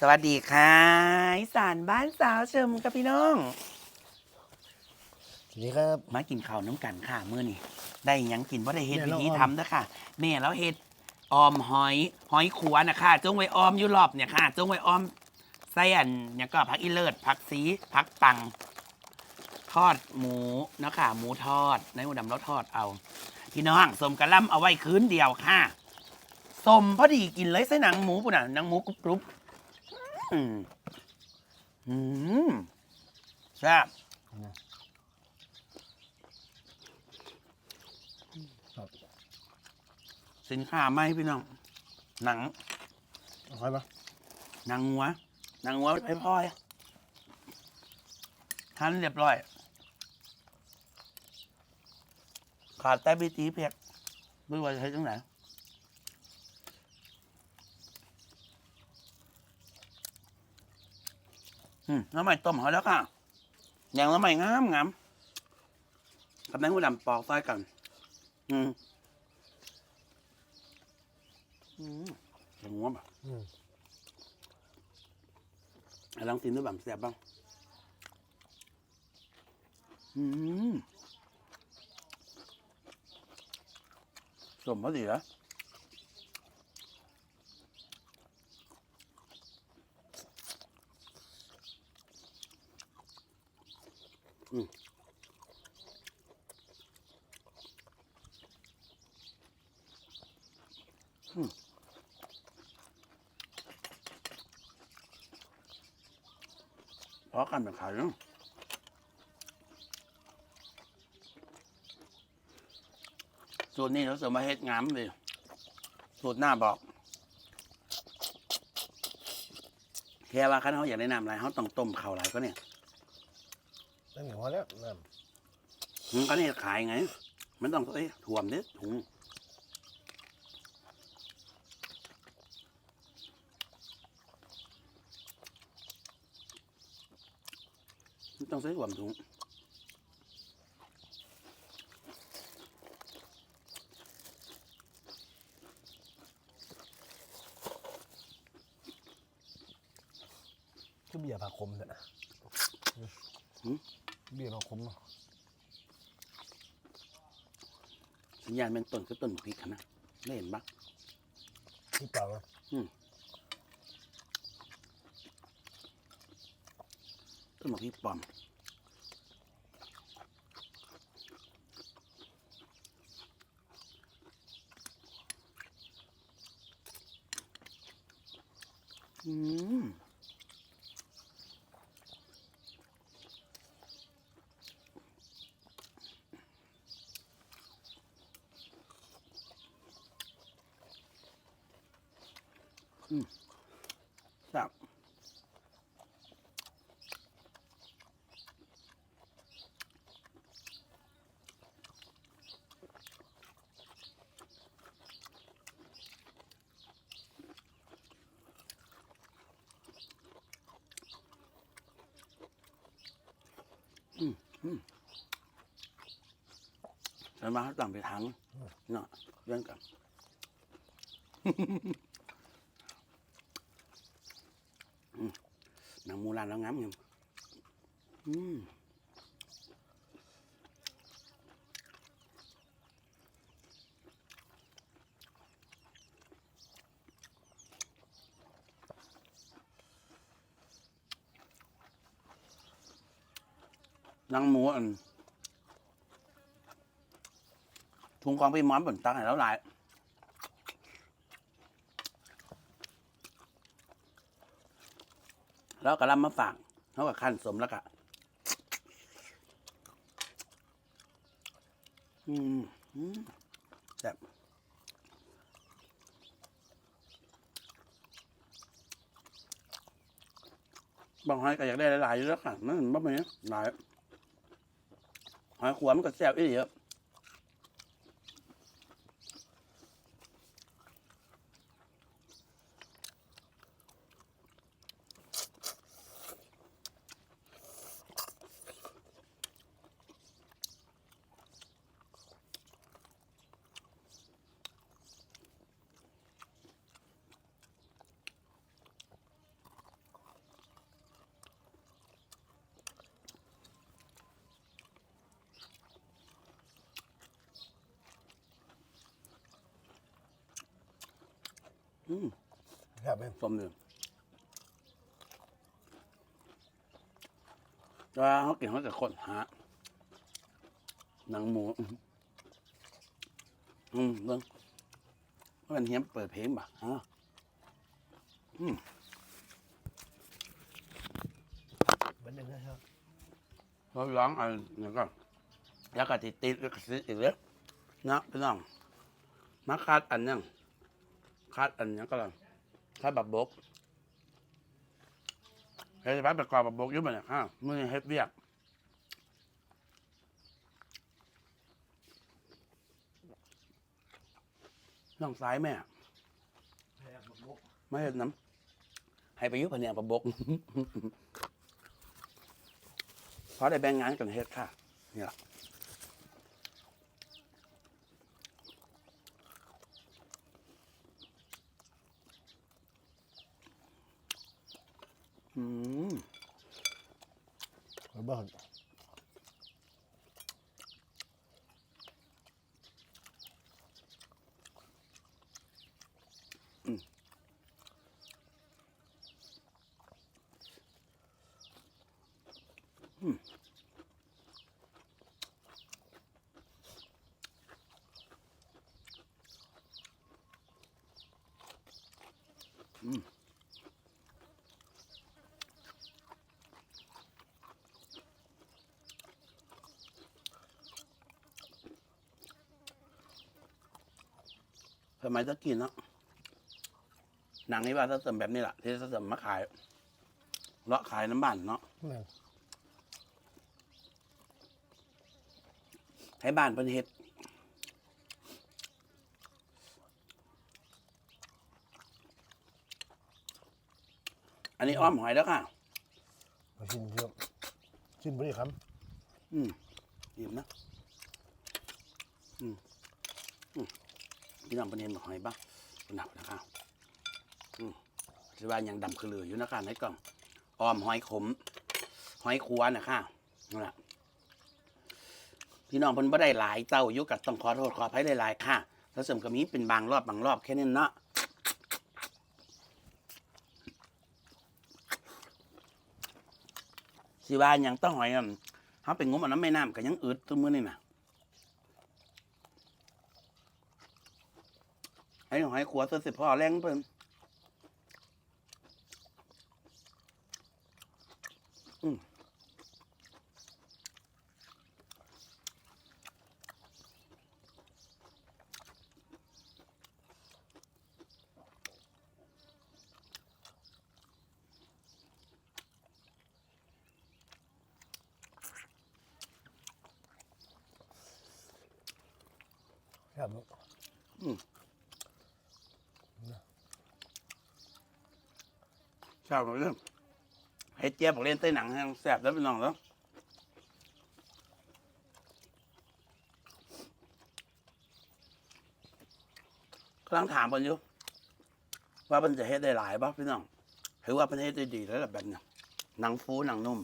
สวัสดีค่ะอีสานบ้านสาวเชิมกับพี่น้อง สวัสดีครับ มากินข้าวน้ำกันค่ะมื้อนี้ได้หยังกินว่าได้เฮ็ดแม่วิเราธีออม ทำเด้อค่ะแม่แล้วเฮ็ดออมหอยหอยขัวนะคะจงไว้ออมอยู่รอบเนี่ยค่ะจงไว้ออมไส้อันเนี่ยก็ผักอีเลิศผักสีผักปัง ทอดหมูเนาะค่ะ หมูทอดในหมูดำเราทอดเอา พี่น้องสมกระล่ำเอาไว้คืนเดียวค่ะสมพอดีกินเลยใส่หนังหมูปุ่นน่ะหนังหมูกรุบกรุบ อืมอืมแซ่บครับสินค้าไหมพี่น้อง หนัง เอาค่อยปะหนังงัว หนังงัวไปพลอยทันเรียบร้อย ขาดแต่บีตีเพียกไม่ว่าจะใช้ตรงไหนอืม น้ำใหม่ต้มเขาแล้วค่ะอย่างน้ำใหม่งามงามกับน้ำหูดำปอกใส่กัน อืมอืมอย่างงัวแบบอืมอะลองกินดูแบบแซ่บบ้าง อืมสมพอดีแล้ว อืมอืมพอกันเป็นขายเนาะสูตรนี้เราเสริมมาเฮ็ดงามเลยสูตรหน้าบอกแค่ว่าคันเขาอยากได้น้ำอะไรเขาต้องต้มเข่าวหลายก็เนี่ย นั่นเหนียวพอแล้วน้มันก็นี่ขายไง มันต้องเอ้ยถ่วมเด้ถุงมันต้องใส่ถ่วมถุงำคือเบียร์ผักขมเนี่ย เบียร์ผักขมเนาะสัญญาณเป็นต้นก็ต้นพริกอะนะไม่เห็นปะที่เปล่าอะต้นพริกปลอมอืม ฉันมาต่างไปทางเนาะเรื่องกันอืมหนังมูลานแล้วงั้มยังอืม นังหมูอันทุงกองไปหมอนบนตังให้แล้วหลายแล้วก็ลำมาฝากเขากับขั้นสมแล้วก็อืมอืมแบบบางหอยก็อยากได้หลายๆอยู่แล้วค่ะนั่นบ่มีหลาย หอยขวมันก็แซ่บอีหลีครับ อืมแซ่บไหมส้มเลยแล้วเขากินเขาจะคนหาหนังหมู อืมอืมเบิ่งว่ามันเฮียมเปิดเพลงบ่ะฮะอืมเป็นยังไงครับเราร้องอะไรเนี่ยก็แล้วก็ติดติดแล้วก็ซื้ออีกแล้วนะพี่น้องมาคาดอันยัง คาดอันยังก็แล้วคาดบับบกเฮ็ดไปประกอบบับบกอยุ่บ่เนี่ยฮะมือเฮ็ดเวียกน้องซ้ายแม่ไม่เห็นน้ำให้ไปอยุบพะเนียงบับบกเพราะได้แบ่งงานกันเฮ็ดค่ะนี่ล่ อืมไปบ้าน สมัยตะกี้เนาะหนังนี่ว่าถ้าเสริมแบบนี้แหละที่ถ้าเสริมมาขายเลาะขายน้ำบ้านเนาะแม่งให้บ้านเป็นเฮ็ดอันนี้อ้อมหอยแล้วค่ะมาชิมเยอะชิมไปดิครับ อืมอิ่มนะ อืมอืม พี่น้องเป็นเห็นหอยบ้างหนักนะครับอืมสิว่ายังดำคือเหลืออยู่นะคะในกล่องอ้อมหอยขม หอยคัวนะคะนั่นแหละพี่น้องเพิ่นบ่ได้หลายเจ้ายู่กับต้องขอโทษขออภัยหลายๆค่ะ แล้วเสริมก็มีเป็นบางรอบบางรอบแค่นั้นเนาะสิว่ายังต้องหอยกันเขาเป็นงมเอาน้ำแม่น้ำก็ยังอืดตัวมือนี่น่ะ ไอ้หอยขัวตัวสิพ่อแรงเพิ่นอืม แซ่บเนอะ ชอบเลยเฮ็ดเจี๊ยบบอกเล่นใต้หนังให้แซ่บแล้วพี่น้องแล้วกำลังถามกันอยู่ว่ามันจะเฮ็ดได้หลายป่ะพี่น้องถือว่ามันเฮ็ดได้ดีแล้วล่ะแบบเนี้ยหนังฟูหนังนุ่ม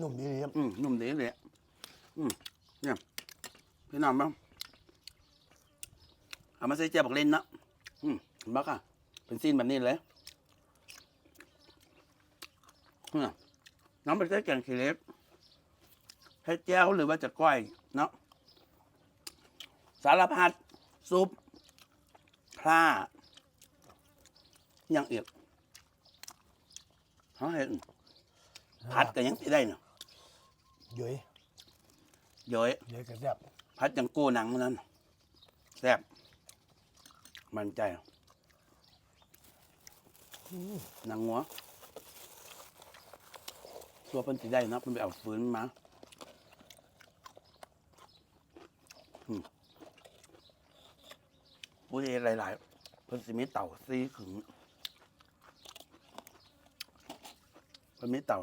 นุ่มดีดีครับอืมนุ่มดีเลยอืมเนี่ยพี่น้องบ้างเอามาใส่เจี๊ยบบอกเล่นนะอืมเห็นบักอะเป็นซีนแบบนี้เลยเนี่ยน้องไปใส่แกงขี้เหล็กให้แจ้วหรือว่าจะก้อย เนาะสารพัดซุปพร่ายังเอียกเขาเห็นผัดก็ยังสิได้เนาะเย้ยย้อยเย้ยกับแซ่บพัดจังโก้หนังเท่านั้นแซ่บมั่นใจหนังหัว ตัวเพิ่นสิได้นะเพิ่นไปเอาฟืนมาอืมผู้ใหญ่หลายๆเพิ่นสิมีเต่าซีขึงเพิ่นมีเต่า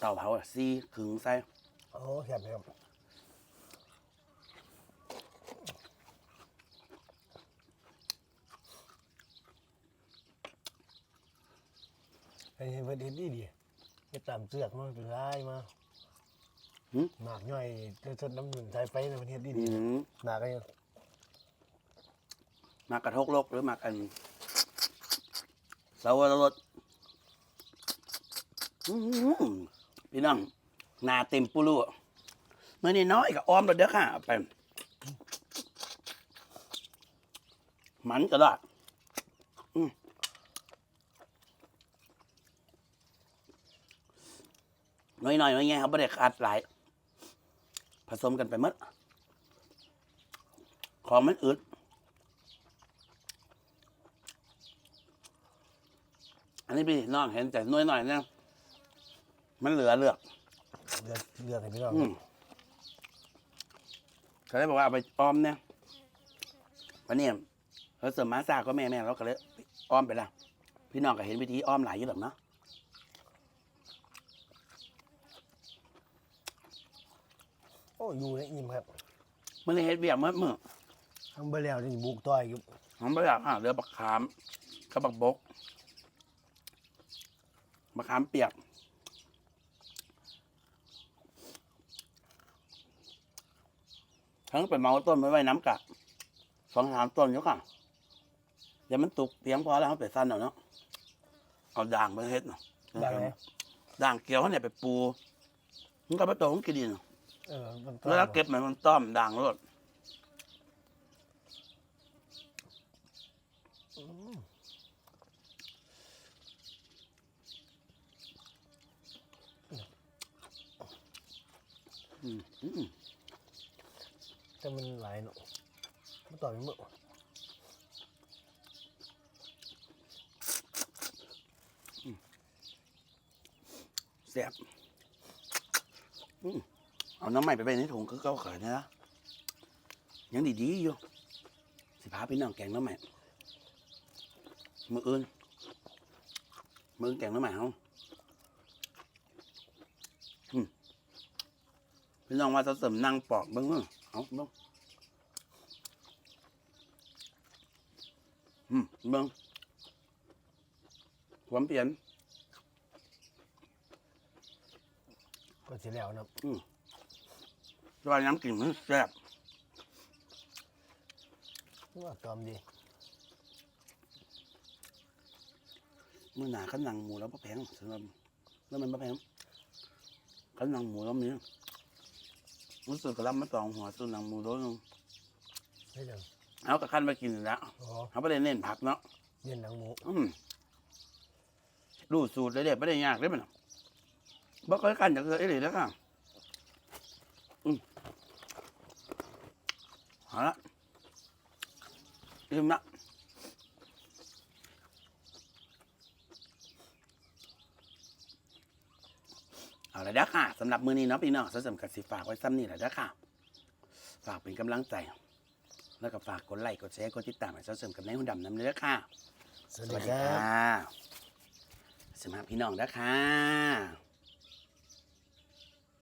เต่าเผาอะซีขึงใส่โอ้แซ่บเลยครับไอ้เห็นเพิ่นเห็นดีดี ไปตามเสือกมาเป็นลายมาหมากย่อยเจะสดน้ำหนึ่งใส่ไฟในประเทศดีอืดีมหมากก็ยังมากระทกโลกหรือมากอันสาวรสอื้อหือพี่น้องหนาเต็มปุรุเมื่อนี้น้อยกับอ้อมแล้วเด้อค่ะเอาไปมันก็ได้อืม น้อยๆน้อยไงครับไม่ได้ขาดหลาย ผสมกันไปหมดของมันอึดอันนี้พี่น้องเห็นแต่น้อยหน่อยๆเนี่ยมันเหลือเลือกเลือกเลือกให้พี่น้องอืมเขาเลยบอกว่าเอาไปอ้อมเนี่ยวันนี้เราเสริมมาซาก็แม่แม่เราก็เลยอ้อมไปละพี่น้องก็เห็นวิธีอ้อมหลายอยู่หรอกเนาะ โอ้อยู่ในอิ่มครับมื่อนี้เฮ็ดเบียกเมื่อมื่อทำไปแล้วนี่บุกต่อยอยู่ผมไม่อยากอะเรือบักขามกับบักบกบักขามเปียกทั้งไปเมาต้นไว้ไว้น้ำกะสองสามต้นอยู่ค่ะเดี๋ยวมันตุกเพียงพอแล้วเขาไปสั้นเอาเนาะเอาด่างไปเฮ็ดเนาะได้ไหมด่างเกลียวเขาเนี่ยไปปูมันก็ไปโตของกินดีเนาะ เออมันแล้วเก็บมันมันต้อมด่างรดอืมอืมแต่มันหลายเนาะมันต่อยมันเมื่อแซ่บอืม เอาน้ำใหม่ไปไปในถุงคือเก่าขายนะยังดีๆอยู่สิพาพี่น้องแกงน้ำใหม่มืออื่นมืออื่นแกงน้ำใหม่เขาอืมพี่น้องว่าจะเสริมนั่งปอกเบิ้งเบิ่งเอาเบิ้งอืมเบิ้งความเปลี่ยนก็เสร็จแล้วเนาะ แต่ว่าน้ำกลิ่นมันแซ่บว่าตอมดีเมื่อหนาขันหนังหมูแล้วพะแพงสำหรับแล้วมันพะแพงขันหนังหมูแล้วมีรู้สึกกระลำมาตองหัวส่วนหนังหมูโดนงให้จังเอากระคันไปกินแล้วอ๋อเขาไม่ได้เน้นผักเนาะเย็นหนังหมูอืมรู้สูตรเลยเด็ดไม่ได้ยากเลยมันบ่เคยกันจากเคยเลยแล้วค่ะอืม เอาละลืมละเอาละเด้อค่ะสำหรับมื้อนี้เนาะพี่น้องสำคัญสิฝากไว้ซ้ำนี่แหละเด้อค่ะ ฝากเป็นกำลังใจ แล้วก็ฝากกดไลค์กดแชร์กดติดตามให้เสริมกับนายหุ่นดำน้ำเนื้อค่ะสวัสดีครับสวัสดีค่ะพี่น้องนะคะ